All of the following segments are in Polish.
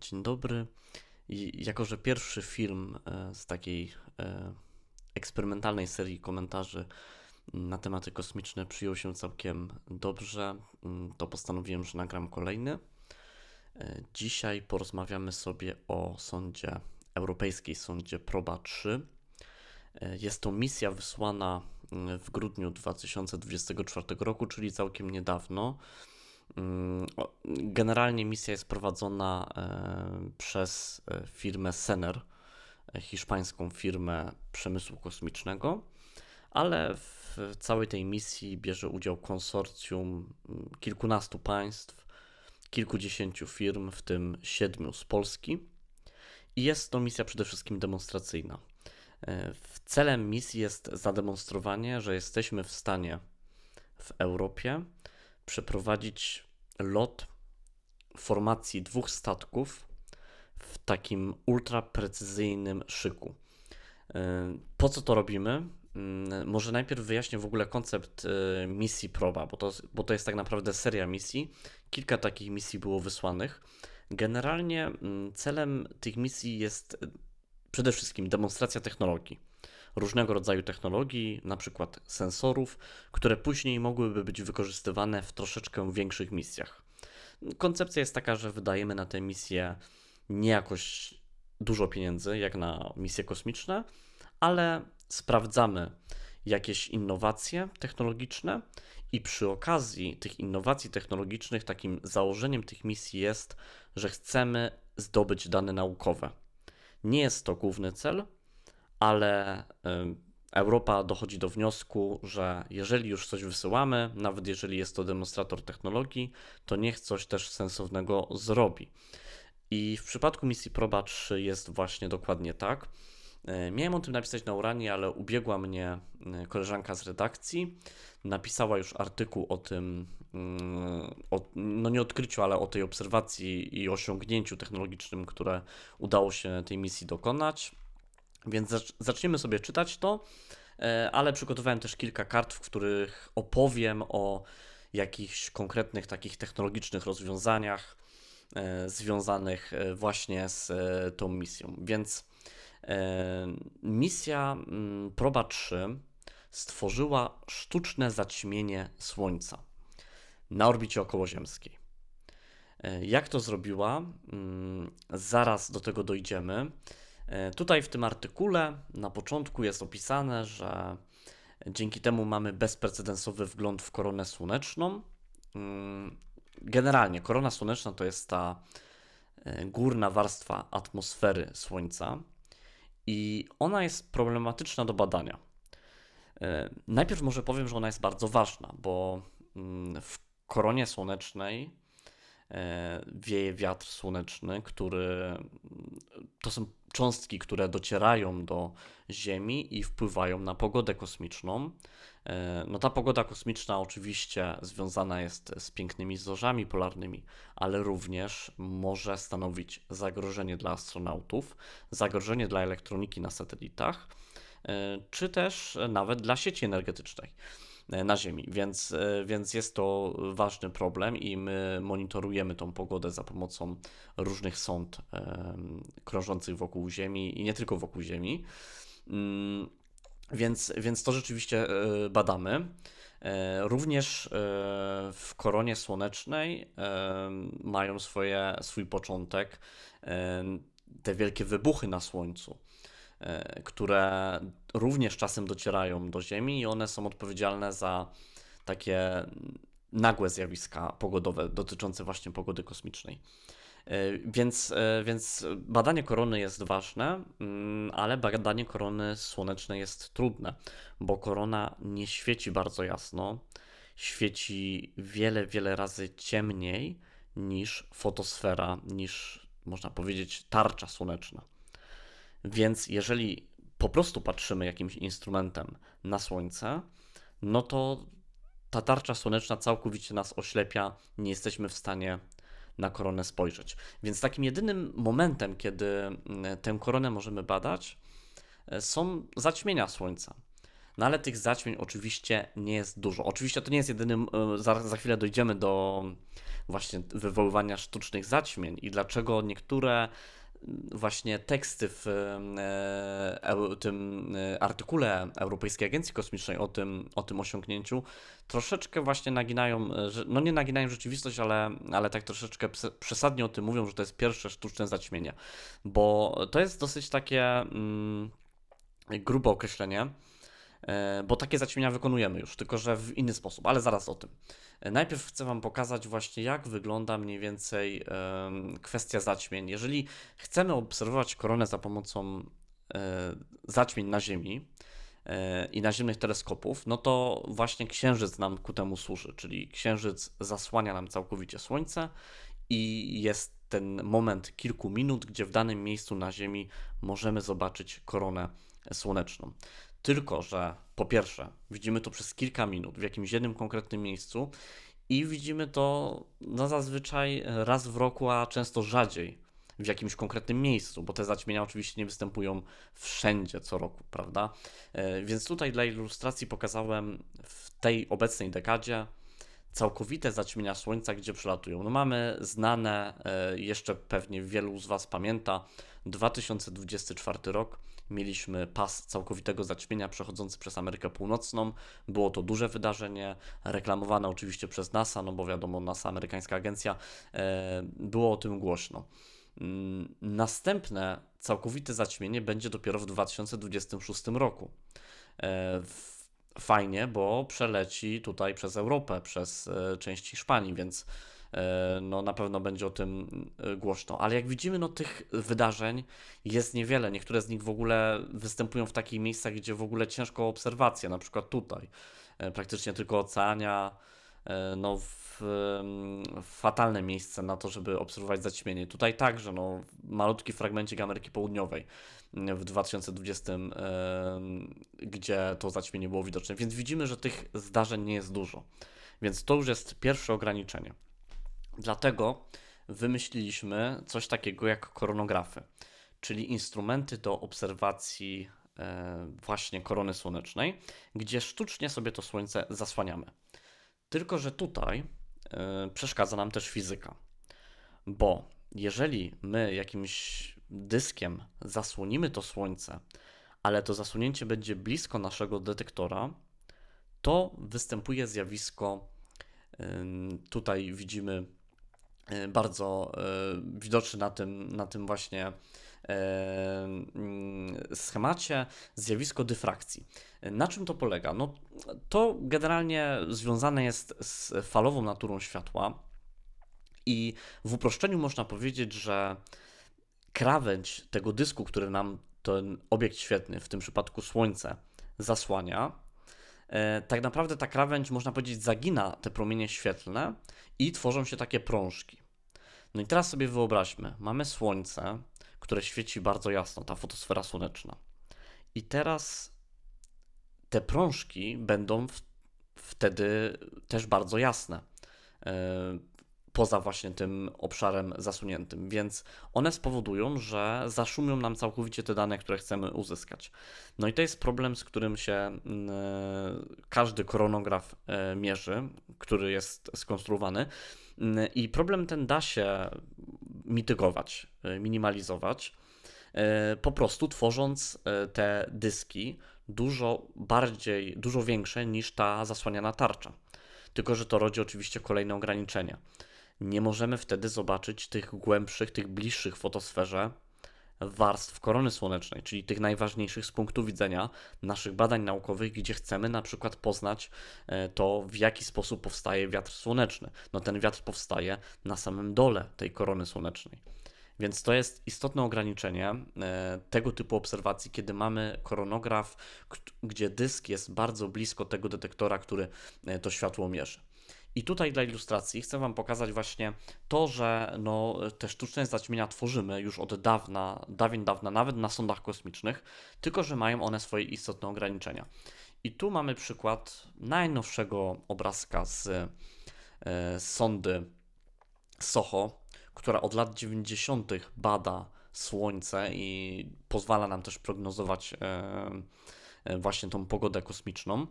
Dzień dobry. I jako, że pierwszy film e, z takiej e, eksperymentalnej serii komentarzy na tematy kosmiczne przyjął się całkiem dobrze, mm, to postanowiłem, że nagram kolejny. E, Dzisiaj porozmawiamy sobie o sądzie, europejskiej sądzie Proba 3. E, Jest to misja wysłana mm, w grudniu 2024 roku, czyli całkiem niedawno. Mm, Generalnie misja jest prowadzona e, przez e, firmę Sener, e, hiszpańską firmę przemysłu kosmicznego, ale w całej tej misji bierze udział konsorcjum mm, kilkunastu państw, kilkudziesięciu firm, w tym siedmiu z Polski. I jest to misja przede wszystkim demonstracyjna. Celem misji jest zademonstrowanie, że jesteśmy w stanie w Europie przeprowadzić lot formacji dwóch statków w takim ultraprecyzyjnym szyku. Yy, Po co to robimy? Yy, Może najpierw wyjaśnię w ogóle koncept yy, misji Proba, bo to, bo to jest tak naprawdę seria misji. Kilka takich misji było wysłanych. Generalnie mm, celem tych misji jest przede wszystkim demonstracja technologii. Różnego rodzaju technologii, na przykład sensorów, które później mogłyby być wykorzystywane w troszeczkę większych misjach. Koncepcja jest taka, że wydajemy na tę misję nie jakoś dużo pieniędzy, jak na misje kosmiczne, ale sprawdzamy jakieś innowacje technologiczne i przy okazji tych innowacji technologicznych takim założeniem tych misji jest, że chcemy zdobyć dane naukowe. Nie jest to główny cel, ale Europa dochodzi do wniosku, że jeżeli już coś wysyłamy, nawet jeżeli jest to demonstrator technologii, to niech coś też sensownego zrobi. I w przypadku misji Proba 3 jest właśnie dokładnie tak. E, Miałem o tym napisać na Uranie, ale ubiegła mnie e, koleżanka z redakcji. Napisała już artykuł o tym, mm, o, no nie odkryciu, ale o tej obserwacji i osiągnięciu technologicznym, które udało się tej misji dokonać. Więc zacz- zaczniemy sobie czytać to, e, ale przygotowałem też kilka kart, w których opowiem o jakichś konkretnych takich technologicznych rozwiązaniach e, związanych e, właśnie z tą misją. Więc misja mm, Proba 3 stworzyła sztuczne zaćmienie Słońca na orbicie okołoziemskiej. Jak to zrobiła? Mm, Zaraz do tego dojdziemy. E, Tutaj w tym artykule na początku jest opisane, że dzięki temu mamy bezprecedensowy wgląd w koronę słoneczną. Mm, Generalnie korona słoneczna to jest ta e, górna warstwa atmosfery Słońca i ona jest problematyczna do badania. E, Najpierw może powiem, że ona jest bardzo ważna, bo mm, w koronie słonecznej wieje wiatr słoneczny, który to są cząstki, które docierają do Ziemi i wpływają na pogodę kosmiczną. E, No ta pogoda kosmiczna oczywiście związana jest z pięknymi zorzami polarnymi, ale również może stanowić zagrożenie dla astronautów, zagrożenie dla elektroniki na satelitach, e, czy też nawet dla sieci energetycznej e, na Ziemi. Więc, e, więc jest to ważny problem i my monitorujemy tą pogodę za pomocą różnych sond em, krążących wokół Ziemi i nie tylko wokół Ziemi. Mm, Więc, więc to rzeczywiście e, badamy. E, Również e, w koronie słonecznej e, mają swoje, swój początek e, te wielkie wybuchy na Słońcu, e, które również czasem docierają do Ziemi i one są odpowiedzialne za takie nagłe zjawiska pogodowe dotyczące właśnie pogody kosmicznej. E, Więc, e, więc badanie korony jest ważne, mm, ale badanie korony słonecznej jest trudne, bo korona nie świeci bardzo jasno, świeci wiele, wiele razy ciemniej niż fotosfera, niż można powiedzieć tarcza słoneczna. Więc jeżeli po prostu patrzymy jakimś instrumentem na Słońce, no to ta tarcza słoneczna całkowicie nas oślepia, nie jesteśmy w stanie na koronę spojrzeć. Więc takim jedynym momentem, kiedy mm, tę koronę możemy badać, e, są zaćmienia Słońca. No ale tych zaćmień oczywiście nie jest dużo. Oczywiście to nie jest jedynym, e, za, za chwilę dojdziemy do, właśnie wywoływania sztucznych zaćmień i dlaczego niektóre właśnie teksty w e, tym e, artykule Europejskiej Agencji Kosmicznej o tym, o tym osiągnięciu troszeczkę właśnie naginają, e, no nie naginają rzeczywistość, ale, ale tak troszeczkę przesadnie o tym mówią, że to jest pierwsze sztuczne zaćmienie, bo to jest dosyć takie mm, grube określenie, bo takie zaćmienia wykonujemy już, tylko że w inny sposób, ale zaraz o tym. Najpierw chcę Wam pokazać właśnie, jak wygląda mniej więcej kwestia zaćmień. Jeżeli chcemy obserwować koronę za pomocą e, zaćmień na Ziemi e, i naziemnych teleskopów, no to właśnie Księżyc nam ku temu służy, czyli Księżyc zasłania nam całkowicie Słońce i jest ten moment kilku minut, gdzie w danym miejscu na Ziemi możemy zobaczyć koronę słoneczną. Tylko, że po pierwsze, widzimy to przez kilka minut w jakimś jednym konkretnym miejscu i widzimy to no, zazwyczaj raz w roku, a często rzadziej w jakimś konkretnym miejscu, bo te zaćmienia oczywiście nie występują wszędzie co roku, prawda? E, więc tutaj dla ilustracji pokazałem w tej obecnej dekadzie całkowite zaćmienia Słońca, gdzie przylatują. No mamy znane, e, jeszcze pewnie wielu z Was pamięta, 2024 rok mieliśmy pas całkowitego zaćmienia przechodzący przez Amerykę Północną. Było to duże wydarzenie, reklamowane oczywiście przez NASA, no bo wiadomo, NASA, amerykańska agencja, e, było o tym głośno. Mm, następne całkowite zaćmienie będzie dopiero w 2026 roku. E, fajnie, bo przeleci tutaj przez Europę, przez e, część Hiszpanii, więc no na pewno będzie o tym e, głośno. Ale jak widzimy, no tych wydarzeń jest niewiele. Niektóre z nich w ogóle występują w takich miejscach, gdzie w ogóle ciężko obserwacja, na przykład tutaj. E, praktycznie tylko oceania, no w, fatalne miejsce na to, żeby obserwować zaćmienie. Tutaj także, no malutki fragmencik Ameryki Południowej w 2020, gdzie to zaćmienie było widoczne. Więc widzimy, że tych zdarzeń nie jest dużo. Więc to już jest pierwsze ograniczenie. Dlatego wymyśliliśmy coś takiego jak koronografy, czyli instrumenty do obserwacji e, właśnie korony słonecznej, gdzie sztucznie sobie to słońce zasłaniamy. Tylko, że tutaj e, przeszkadza nam też fizyka, bo jeżeli my jakimś dyskiem zasłonimy to słońce, ale to zasłonięcie będzie blisko naszego detektora, to występuje zjawisko. Tutaj widzimy bardzo e, widoczny na tym, na tym właśnie e, mm, schemacie zjawisko dyfrakcji. Na czym to polega? No, to generalnie związane jest z falową naturą światła i w uproszczeniu można powiedzieć, że krawędź tego dysku, który nam ten obiekt świetny, w tym przypadku Słońce, zasłania, tak naprawdę ta krawędź, można powiedzieć, zagina te promienie świetlne i tworzą się takie prążki. No i teraz sobie wyobraźmy, mamy Słońce, które świeci bardzo jasno, ta fotosfera słoneczna. I teraz te prążki będą w, wtedy też bardzo jasne. Poza właśnie tym obszarem zasuniętym, więc one spowodują, że zaszumią nam całkowicie te dane, które chcemy uzyskać. No i to jest problem, z którym się mm, e, każdy koronograf e, mierzy, który jest skonstruowany. Mm, I problem ten da się mitygować, e, minimalizować, po prostu tworząc te dyski dużo bardziej, dużo większe niż ta zasłaniana tarcza. Tylko, że to rodzi oczywiście kolejne ograniczenia nie możemy wtedy zobaczyć tych głębszych, tych bliższych fotosferze warstw korony słonecznej, czyli tych najważniejszych z punktu widzenia naszych badań naukowych, gdzie chcemy na przykład poznać e, to, w jaki sposób powstaje wiatr słoneczny. No ten wiatr powstaje na samym dole tej korony słonecznej. Więc to jest istotne ograniczenie e, tego typu obserwacji, kiedy mamy koronograf, gdzie dysk jest bardzo blisko tego detektora, który e, to światło mierzy. I tutaj dla ilustracji chcę Wam pokazać właśnie to, że no, te sztuczne zaćmienia tworzymy już od dawna, dawien dawna, nawet na sondach kosmicznych, tylko że mają one swoje istotne ograniczenia. I tu mamy przykład najnowszego obrazka z e, sondy SOHO, która od lat 90. bada Słońce i pozwala nam też prognozować e, e, właśnie tą pogodę kosmiczną.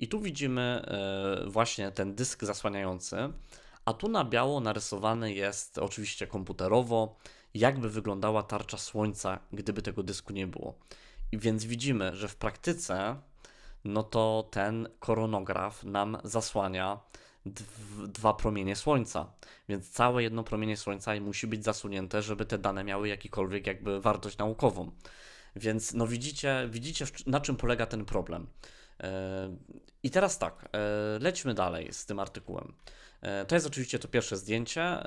I tu widzimy e, właśnie ten dysk zasłaniający, A tu na biało narysowane jest oczywiście komputerowo, jakby wyglądała tarcza Słońca, gdyby tego dysku nie było. I więc widzimy, że w praktyce no to ten koronograf nam zasłania dwa promienie Słońca. Więc całe jedno promienie Słońca musi być zasunięte, żeby te dane miały jakikolwiek jakby wartość naukową. Więc no widzicie, widzicie na czym polega ten problem. E, I teraz tak, e, lećmy dalej z tym artykułem. E, to jest oczywiście to pierwsze zdjęcie,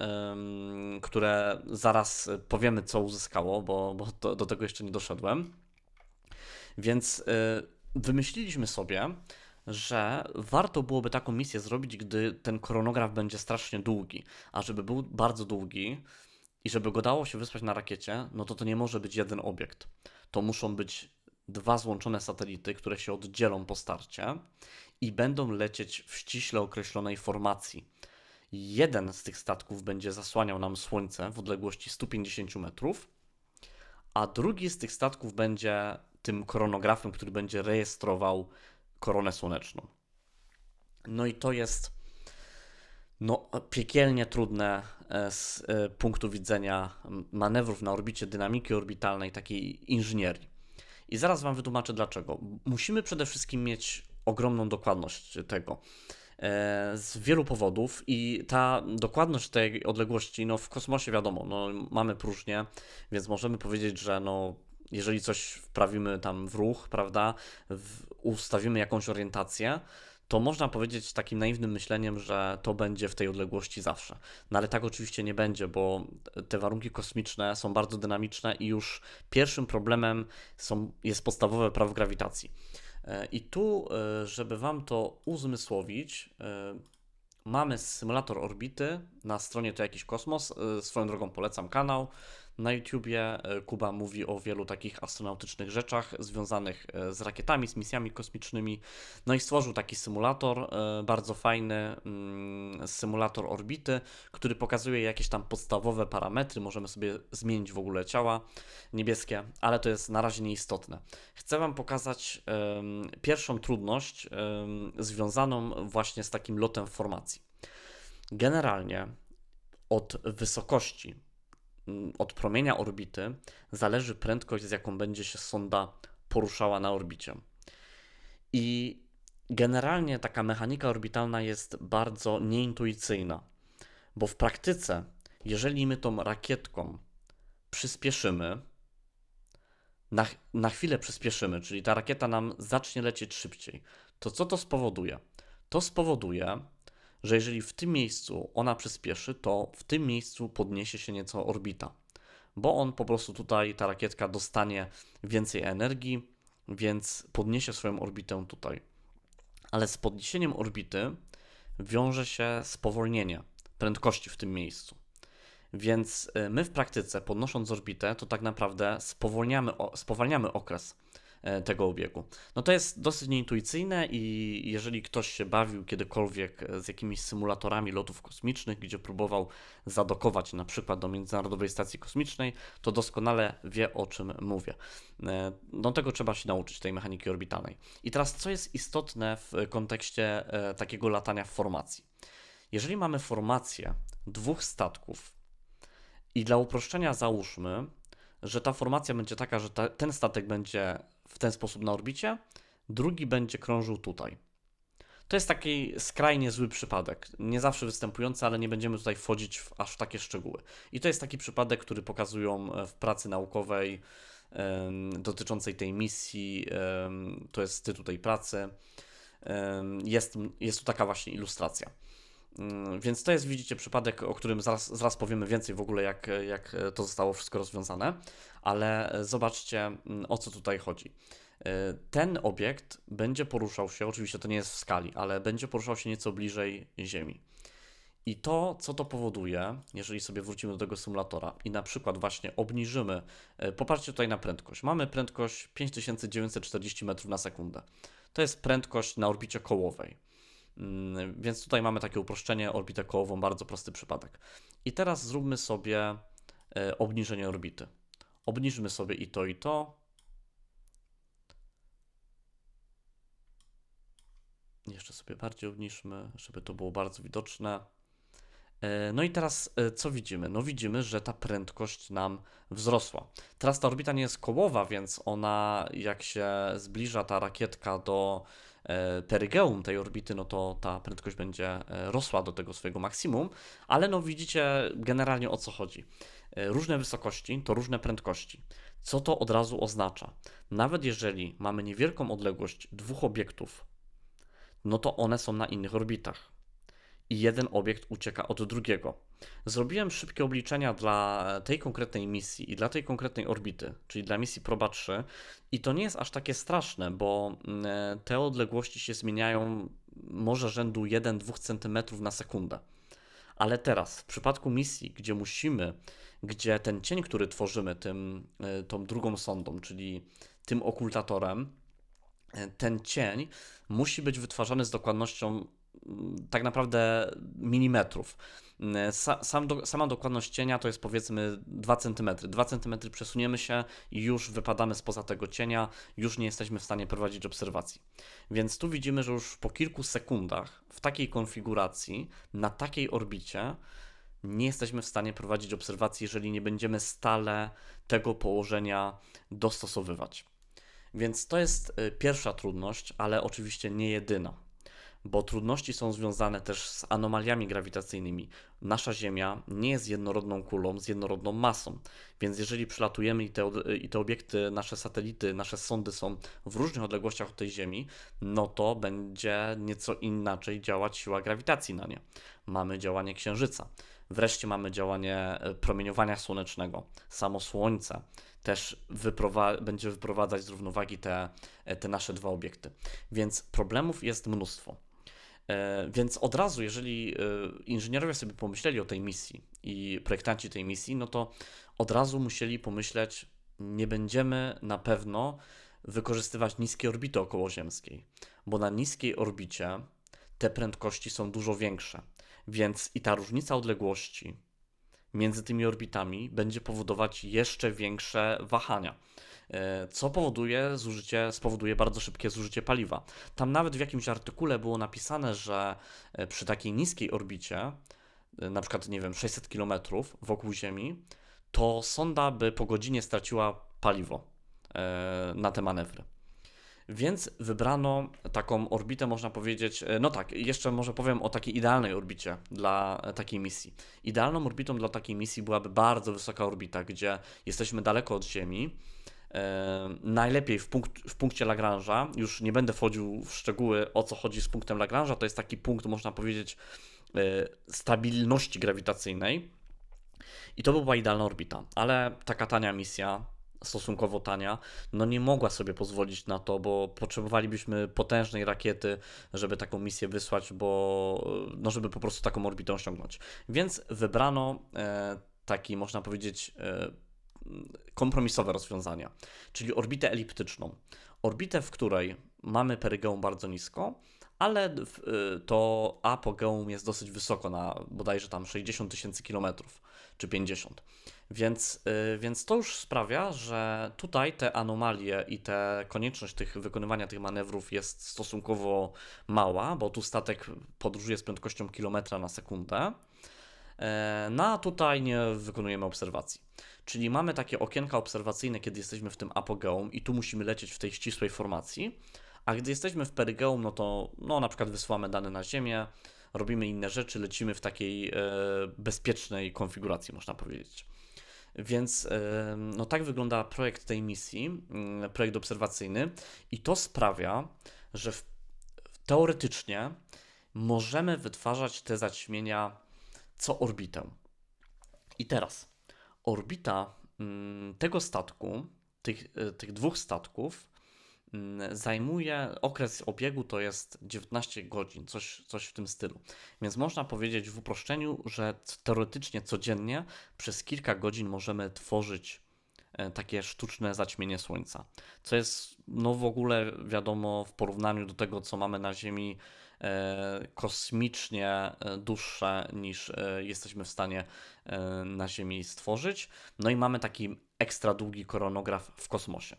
które zaraz powiemy, co uzyskało, bo, bo do, do tego jeszcze nie doszedłem. Więc wymyśliliśmy sobie, że warto byłoby taką misję zrobić, gdy ten koronograf będzie strasznie długi. A żeby był bardzo długi i żeby go dało się wysłać na rakiecie, no to to nie może być jeden obiekt. To muszą być dwa złączone satelity, które się oddzielą po starcie i będą lecieć w ściśle określonej formacji. Jeden z tych statków będzie zasłaniał nam Słońce w odległości 150 metrów, a drugi z tych statków będzie tym koronografem, który będzie rejestrował koronę słoneczną. No i to jest no, piekielnie trudne e, z e, punktu widzenia manewrów na orbicie, dynamiki orbitalnej, takiej inżynierii. I zaraz Wam wytłumaczę dlaczego. Musimy przede wszystkim mieć ogromną dokładność tego e, z wielu powodów i ta dokładność tej odległości, no w kosmosie wiadomo, no mamy próżnię, więc możemy powiedzieć, że no jeżeli coś wprawimy tam w ruch, prawda, w, ustawimy jakąś orientację, to można powiedzieć takim naiwnym myśleniem, że to będzie w tej odległości zawsze. No ale tak oczywiście nie będzie, bo te warunki kosmiczne są bardzo dynamiczne i już pierwszym problemem są, jest podstawowe prawo grawitacji. E, I tu, e, żeby Wam to uzmysłowić, e, mamy symulator orbity na stronie To Jakiś Kosmos. Swoją drogą polecam kanał. Na YouTubie e, Kuba mówi o wielu takich astronautycznych rzeczach związanych e, z rakietami, z misjami kosmicznymi. No i stworzył taki symulator, e, bardzo fajny mm, symulator orbity, który pokazuje jakieś tam podstawowe parametry. Możemy sobie zmienić w ogóle ciała niebieskie, ale to jest na razie nieistotne. Chcę Wam pokazać pierwszą trudność związaną właśnie z takim lotem formacji. Generalnie od wysokości od promienia orbity zależy prędkość, z jaką będzie się sonda poruszała na orbicie. I generalnie taka mechanika orbitalna jest bardzo nieintuicyjna, bo w praktyce, jeżeli my tą rakietką przyspieszymy, na, na chwilę przyspieszymy, czyli ta rakieta nam zacznie lecieć szybciej, to co to spowoduje? To spowoduje, że jeżeli w tym miejscu ona przyspieszy, to w tym miejscu podniesie się nieco orbita, bo on po prostu tutaj, ta rakietka dostanie więcej energii, więc podniesie swoją orbitę tutaj. Ale z podniesieniem orbity wiąże się spowolnienie prędkości w tym miejscu. Więc y, my w praktyce, podnosząc orbitę, to tak naprawdę spowolniamy, spowalniamy okres tego obiegu. No to jest dosyć nieintuicyjne i jeżeli ktoś się bawił kiedykolwiek z jakimiś symulatorami lotów kosmicznych, gdzie próbował zadokować na przykład do Międzynarodowej Stacji Kosmicznej, to doskonale wie o czym mówię. E, no tego trzeba się nauczyć, tej mechaniki orbitalnej. I teraz co jest istotne w kontekście e, takiego latania w formacji? Jeżeli mamy formację dwóch statków i dla uproszczenia załóżmy, że ta formacja będzie taka, że ta, ten statek będzie w ten sposób na orbicie, drugi będzie krążył tutaj. To jest taki skrajnie zły przypadek. Nie zawsze występujący, ale nie będziemy tutaj wchodzić w aż takie szczegóły. I to jest taki przypadek, który pokazują e, w pracy naukowej dotyczącej tej misji. to jest tytuł tej pracy. jest, jest tu taka właśnie ilustracja. Mm, więc to jest, widzicie, przypadek, o którym zaraz, zaraz powiemy więcej w ogóle, jak, jak to zostało wszystko rozwiązane, ale zobaczcie, mm, o co tutaj chodzi. Y, ten obiekt będzie poruszał się, oczywiście to nie jest w skali, ale będzie poruszał się nieco bliżej Ziemi. I to, co to powoduje, jeżeli sobie wrócimy do tego symulatora i na przykład właśnie obniżymy, popatrzcie tutaj na prędkość. Mamy prędkość 5940 metrów na sekundę. To jest prędkość na orbicie kołowej. Mm, więc tutaj mamy takie uproszczenie, orbitę kołową, bardzo prosty przypadek. I teraz zróbmy sobie e, obniżenie orbity. Obniżmy sobie i to, i to. Jeszcze sobie bardziej obniżmy, żeby to było bardzo widoczne. E, No i teraz e, co widzimy? No widzimy, że ta prędkość nam wzrosła. Teraz ta orbita nie jest kołowa, więc ona jak się zbliża ta rakietka do perygeum tej orbity, no to ta prędkość będzie e, rosła do tego swojego maksimum, ale no widzicie generalnie o co chodzi. E, Różne wysokości to różne prędkości. Co to od razu oznacza? Nawet jeżeli mamy niewielką odległość dwóch obiektów, no to one są na innych orbitach i jeden obiekt ucieka od drugiego. Zrobiłem szybkie obliczenia dla tej konkretnej misji i dla tej konkretnej orbity, czyli dla misji Proba 3 i to nie jest aż takie straszne, bo mm, te odległości się zmieniają może rzędu 1-2 cm na sekundę. Ale teraz, w przypadku misji, gdzie musimy, gdzie ten cień, który tworzymy tym, y, tą drugą sondą, czyli tym okultatorem, y, ten cień musi być wytwarzany z dokładnością tak naprawdę milimetrów. Sa, sam sama dokładność cienia to jest powiedzmy 2 cm. 2 cm przesuniemy się i już wypadamy spoza tego cienia, już nie jesteśmy w stanie prowadzić obserwacji. Więc tu widzimy, że już po kilku sekundach w takiej konfiguracji, na takiej orbicie, nie jesteśmy w stanie prowadzić obserwacji, jeżeli nie będziemy stale tego położenia dostosowywać. Więc to jest y, pierwsza trudność, ale oczywiście nie jedyna, bo trudności są związane też z anomaliami grawitacyjnymi. Nasza Ziemia nie jest jednorodną kulą z jednorodną masą, więc jeżeli przylatujemy i te, i te obiekty, nasze satelity, nasze sondy są w różnych odległościach od tej Ziemi, no to będzie nieco inaczej działać siła grawitacji na nie. Mamy działanie Księżyca. Wreszcie mamy działanie e, promieniowania słonecznego. Samo Słońce też wyprowa- będzie wyprowadzać z równowagi te, e, te nasze dwa obiekty. Więc problemów jest mnóstwo. E, Więc od razu, jeżeli e, inżynierowie sobie pomyśleli o tej misji i projektanci tej misji, no to od razu musieli pomyśleć, nie będziemy na pewno wykorzystywać niskiej orbity okołoziemskiej, bo na niskiej orbicie te prędkości są dużo większe, więc i ta różnica odległości między tymi orbitami będzie powodować jeszcze większe wahania, co powoduje zużycie, spowoduje bardzo szybkie zużycie paliwa. Tam nawet w jakimś artykule było napisane, że e, przy takiej niskiej orbicie, e, na przykład, nie wiem, 600 km wokół Ziemi, to sonda by po godzinie straciła paliwo e, na te manewry. Więc wybrano taką orbitę, można powiedzieć. e, No tak, jeszcze może powiem o takiej idealnej orbicie dla e, takiej misji. Idealną orbitą dla takiej misji byłaby bardzo wysoka orbita, gdzie jesteśmy daleko od Ziemi. Najlepiej w, punkt, w punkcie Lagrange'a. Już nie będę wchodził w szczegóły o co chodzi z punktem Lagrange'a. To jest taki punkt, można powiedzieć, e, stabilności grawitacyjnej. I to by była idealna orbita, ale taka tania misja, stosunkowo tania, no nie mogła sobie pozwolić na to, bo potrzebowalibyśmy potężnej rakiety, żeby taką misję wysłać, bo no żeby po prostu taką orbitę osiągnąć. Więc wybrano e, taki, można powiedzieć, e, kompromisowe rozwiązania, czyli orbitę eliptyczną. Orbitę, w której mamy perygeum bardzo nisko, ale y, to apogeum jest dosyć wysoko, na bodajże tam 60 tysięcy kilometrów, czy 50. Więc, y, więc to już sprawia, że tutaj te anomalie i te konieczność tych, wykonywania tych manewrów jest stosunkowo mała, bo tu statek podróżuje z prędkością kilometra na sekundę. E, No a tutaj nie wykonujemy obserwacji. Czyli mamy takie okienka obserwacyjne, kiedy jesteśmy w tym apogeum i tu musimy lecieć w tej ścisłej formacji, a gdy jesteśmy w perygeum, no to no, na przykład wysyłamy dane na Ziemię, robimy inne rzeczy, lecimy w takiej e, bezpiecznej konfiguracji, można powiedzieć. Więc e, no tak wygląda projekt tej misji, mm, projekt obserwacyjny i to sprawia, że w, teoretycznie możemy wytwarzać te zaćmienia co orbitę. I teraz orbita mm, tego statku, tych, e, tych dwóch statków, mm, zajmuje okres obiegu to jest 19 godzin, coś, coś w tym stylu. Więc można powiedzieć w uproszczeniu, że teoretycznie codziennie przez kilka godzin możemy tworzyć e, takie sztuczne zaćmienie Słońca. Co jest, no w ogóle wiadomo, w porównaniu do tego, co mamy na Ziemi, kosmicznie e, dłuższe niż e, jesteśmy w stanie e, na Ziemi stworzyć. No i mamy taki ekstra długi koronograf w kosmosie.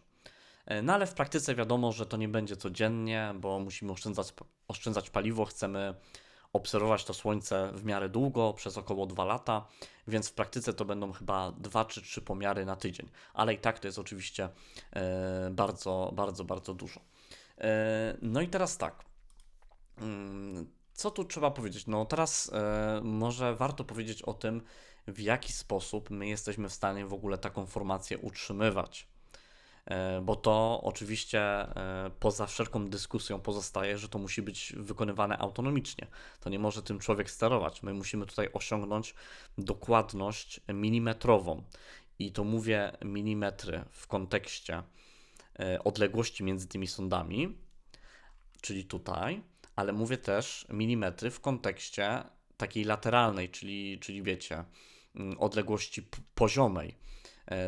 E, No ale w praktyce wiadomo, że to nie będzie codziennie, bo musimy oszczędzać, oszczędzać paliwo, chcemy obserwować to słońce w miarę długo, przez około 2 lata, więc w praktyce to będą chyba 2 czy 3 pomiary na tydzień, ale i tak to jest oczywiście e, bardzo, bardzo, bardzo dużo. E, no i teraz tak. Mm, co tu trzeba powiedzieć? No teraz e, może warto powiedzieć o tym, w jaki sposób my jesteśmy w stanie w ogóle taką formację utrzymywać. E, bo to oczywiście e, poza wszelką dyskusją pozostaje, że to musi być wykonywane autonomicznie. To nie może tym człowiek sterować. My musimy tutaj osiągnąć dokładność milimetrową. I to mówię milimetry w kontekście odległości między tymi sądami, czyli tutaj, ale mówię też milimetry w kontekście takiej lateralnej, czyli, czyli wiecie, mm, odległości poziomej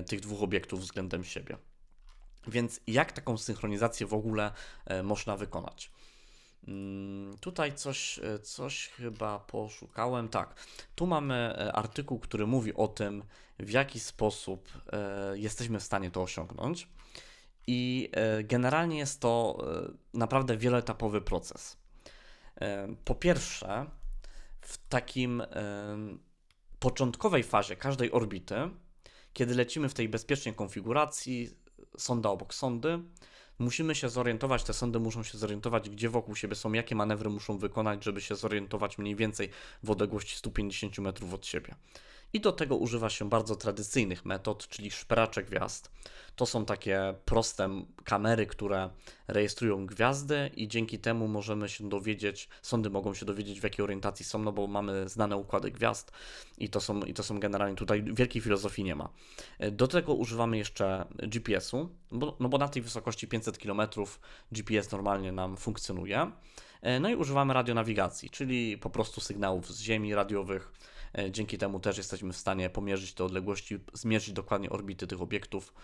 tych dwóch obiektów względem siebie. Więc jak taką synchronizację w ogóle e, można wykonać? Mm, tutaj coś, e, coś chyba poszukałem. Tak, tu mamy e, artykuł, który mówi o tym, w jaki sposób jesteśmy w stanie to osiągnąć. I generalnie jest to naprawdę wieloetapowy proces. Po pierwsze, w takim początkowej fazie każdej orbity, kiedy lecimy w tej bezpiecznej konfiguracji, sonda obok sondy. Musimy się zorientować, te sondy muszą się zorientować, gdzie wokół siebie są, jakie manewry muszą wykonać, żeby się zorientować mniej więcej w odległości 150 metrów od siebie. I do tego używa się bardzo tradycyjnych metod, czyli szperacze gwiazd. To są takie proste kamery, które rejestrują gwiazdy i dzięki temu możemy się dowiedzieć, sądy mogą się dowiedzieć w jakiej orientacji są, no bo mamy znane układy gwiazd i to są, i to są generalnie tutaj wielkiej filozofii nie ma. Do tego używamy jeszcze GPS-u, bo, no bo na tej wysokości 500 km GPS normalnie nam funkcjonuje. No i używamy radionawigacji, czyli po prostu sygnałów z Ziemi radiowych E, dzięki temu też jesteśmy w stanie pomierzyć te odległości, zmierzyć dokładnie orbity tych obiektów.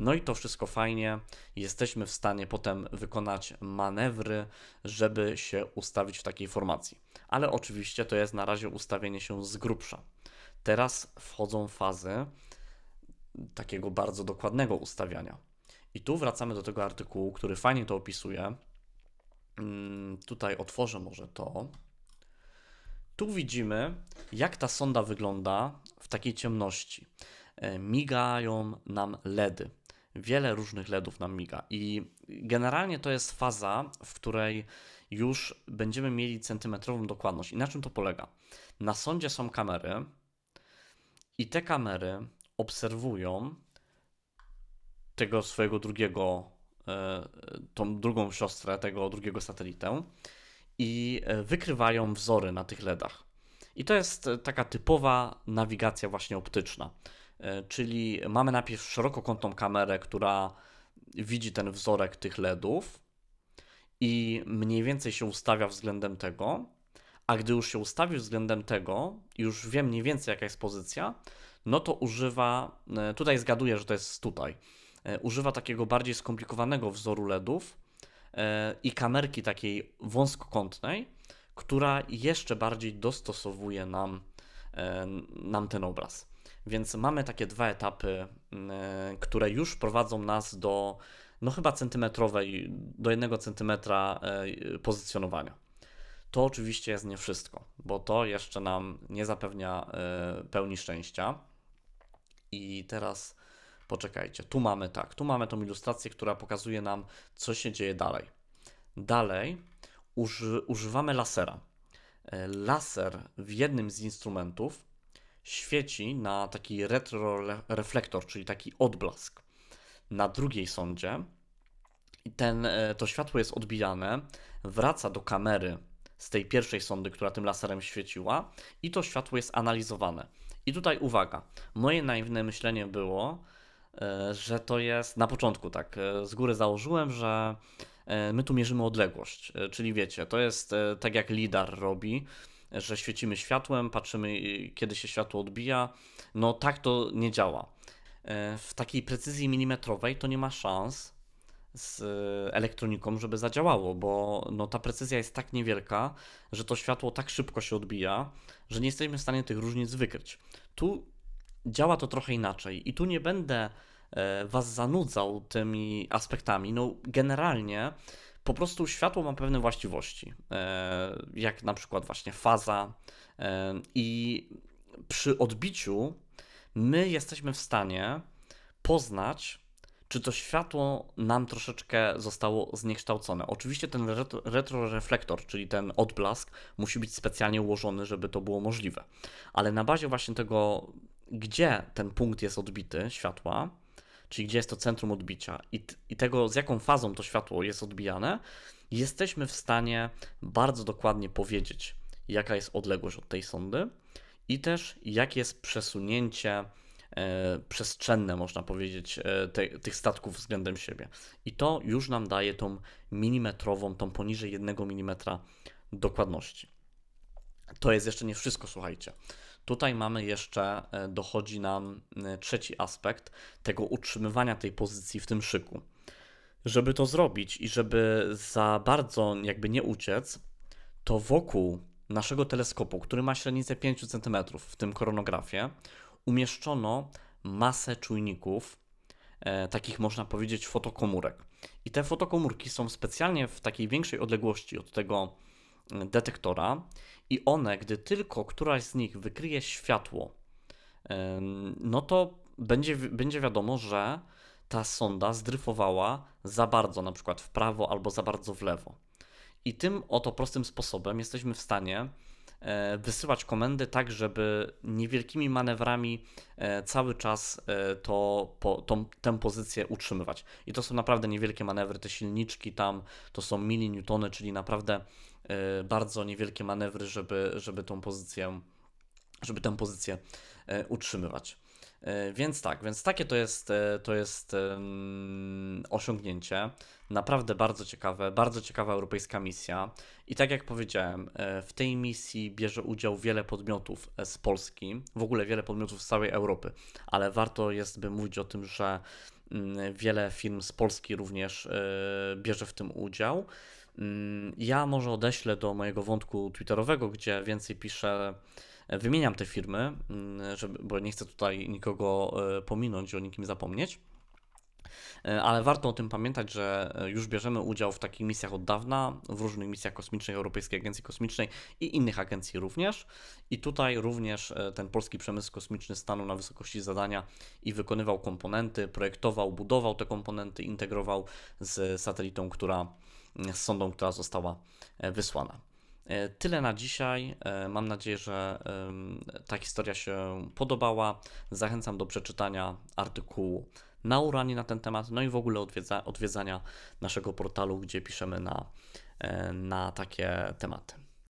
No i to wszystko fajnie. Jesteśmy w stanie potem wykonać manewry, żeby się ustawić w takiej formacji. Ale oczywiście to jest na razie ustawienie się z grubsza. Teraz wchodzą fazy takiego bardzo dokładnego ustawiania. I tu wracamy do tego artykułu, który fajnie to opisuje. Mm, tutaj otworzę może to. Tu widzimy, jak ta sonda wygląda w takiej ciemności. E, migają nam LEDy. Wiele różnych LEDów nam miga. I generalnie to jest faza, w której już będziemy mieli centymetrową dokładność. I na czym to polega? Na sondzie są kamery, i te kamery obserwują tego swojego drugiego, e, tą drugą siostrę, tego drugiego satelitę i e, wykrywają wzory na tych LEDach. I to jest e, taka typowa nawigacja właśnie optyczna. E, czyli mamy najpierw szerokokątną kamerę, która widzi ten wzorek tych LEDów i mniej więcej się ustawia względem tego, a gdy już się ustawi względem tego, już wiem mniej więcej jaka jest pozycja, no to używa, tutaj zgaduję, że to jest tutaj, używa takiego bardziej skomplikowanego wzoru LEDów, i kamerki takiej wąskokątnej, która jeszcze bardziej dostosowuje nam, e, nam ten obraz. Więc mamy takie dwa etapy, e, które już prowadzą nas do no chyba centymetrowej, do jednego centymetra pozycjonowania. To oczywiście jest nie wszystko, bo to jeszcze nam nie zapewnia pełni szczęścia. I teraz Poczekajcie, tu mamy tak, tu mamy tą ilustrację, która pokazuje nam, co się dzieje dalej. Dalej uży, używamy lasera. E, laser w jednym z instrumentów świeci na taki retroreflektor, czyli taki odblask. Na drugiej sondzie ten, e, to światło jest odbijane, wraca do kamery z tej pierwszej sondy, która tym laserem świeciła, i to światło jest analizowane. I tutaj uwaga, moje naiwne myślenie było, że to jest na początku tak. E, z góry założyłem, że e, my tu mierzymy odległość, czyli wiecie, to jest tak jak lidar robi, że świecimy światłem, patrzymy kiedy się światło odbija. No tak to nie działa. W takiej precyzji milimetrowej to nie ma szans z elektroniką, żeby zadziałało, bo no, ta precyzja jest tak niewielka, że to światło tak szybko się odbija, że nie jesteśmy w stanie tych różnic wykryć. Tu działa to trochę inaczej i tu nie będę E, was zanudzał tymi aspektami. No, generalnie po prostu światło ma pewne właściwości, e, jak na przykład właśnie faza e, i przy odbiciu my jesteśmy w stanie poznać, czy to światło nam troszeczkę zostało zniekształcone. Oczywiście ten retro, retroreflektor, czyli ten odblask, musi być specjalnie ułożony, żeby to było możliwe. Ale na bazie właśnie tego, gdzie ten punkt jest odbity światła, czyli gdzie jest to centrum odbicia i, i tego, z jaką fazą to światło jest odbijane, jesteśmy w stanie bardzo dokładnie powiedzieć, jaka jest odległość od tej sondy i też jakie jest przesunięcie e, przestrzenne, można powiedzieć, e, te, tych statków względem siebie. I to już nam daje tą milimetrową, tą poniżej 1 mm dokładności. To jest jeszcze nie wszystko, słuchajcie. Tutaj mamy jeszcze, e, dochodzi nam e, trzeci aspekt tego utrzymywania tej pozycji w tym szyku. Żeby to zrobić i żeby za bardzo jakby nie uciec, to wokół naszego teleskopu, który ma średnicę 5 cm, w tym koronografie, umieszczono masę czujników, e, takich można powiedzieć fotokomórek. I te fotokomórki są specjalnie w takiej większej odległości od tego detektora i one, gdy tylko któraś z nich wykryje światło, no to będzie, będzie wiadomo, że ta sonda zdryfowała za bardzo, na przykład w prawo albo za bardzo w lewo. I tym oto prostym sposobem jesteśmy w stanie e, wysyłać komendy tak, żeby niewielkimi manewrami e, cały czas e, to, po, tą, tę pozycję utrzymywać. I to są naprawdę niewielkie manewry, te silniczki tam to są milinewtony, czyli naprawdę bardzo niewielkie manewry, żeby, żeby tą pozycję, żeby tę pozycję e, utrzymywać. E, więc tak, więc takie to jest, to jest osiągnięcie. Naprawdę bardzo ciekawe, bardzo ciekawa europejska misja. I tak jak powiedziałem, w tej misji bierze udział wiele podmiotów z Polski, w ogóle wiele podmiotów z całej Europy, ale warto jest by mówić o tym, że mm, wiele firm z Polski również bierze w tym udział. Mm, ja może odeślę do mojego wątku twitterowego, gdzie więcej piszę, e, wymieniam te firmy, mm, żeby, bo nie chcę tutaj nikogo e, pominąć, o nikim zapomnieć. E, ale warto o tym pamiętać, że już bierzemy udział w takich misjach od dawna, w różnych misjach kosmicznych Europejskiej Agencji Kosmicznej i innych agencji również. I tutaj również ten polski przemysł kosmiczny stanął na wysokości zadania i wykonywał komponenty, projektował, budował te komponenty, integrował z satelitą, która z sondą, która została e, wysłana. E, tyle na dzisiaj. E, mam nadzieję, że ta historia się podobała. Zachęcam do przeczytania artykułu na Uranie na ten temat, no i w ogóle odwiedza, odwiedzania naszego portalu, gdzie piszemy na, na takie tematy.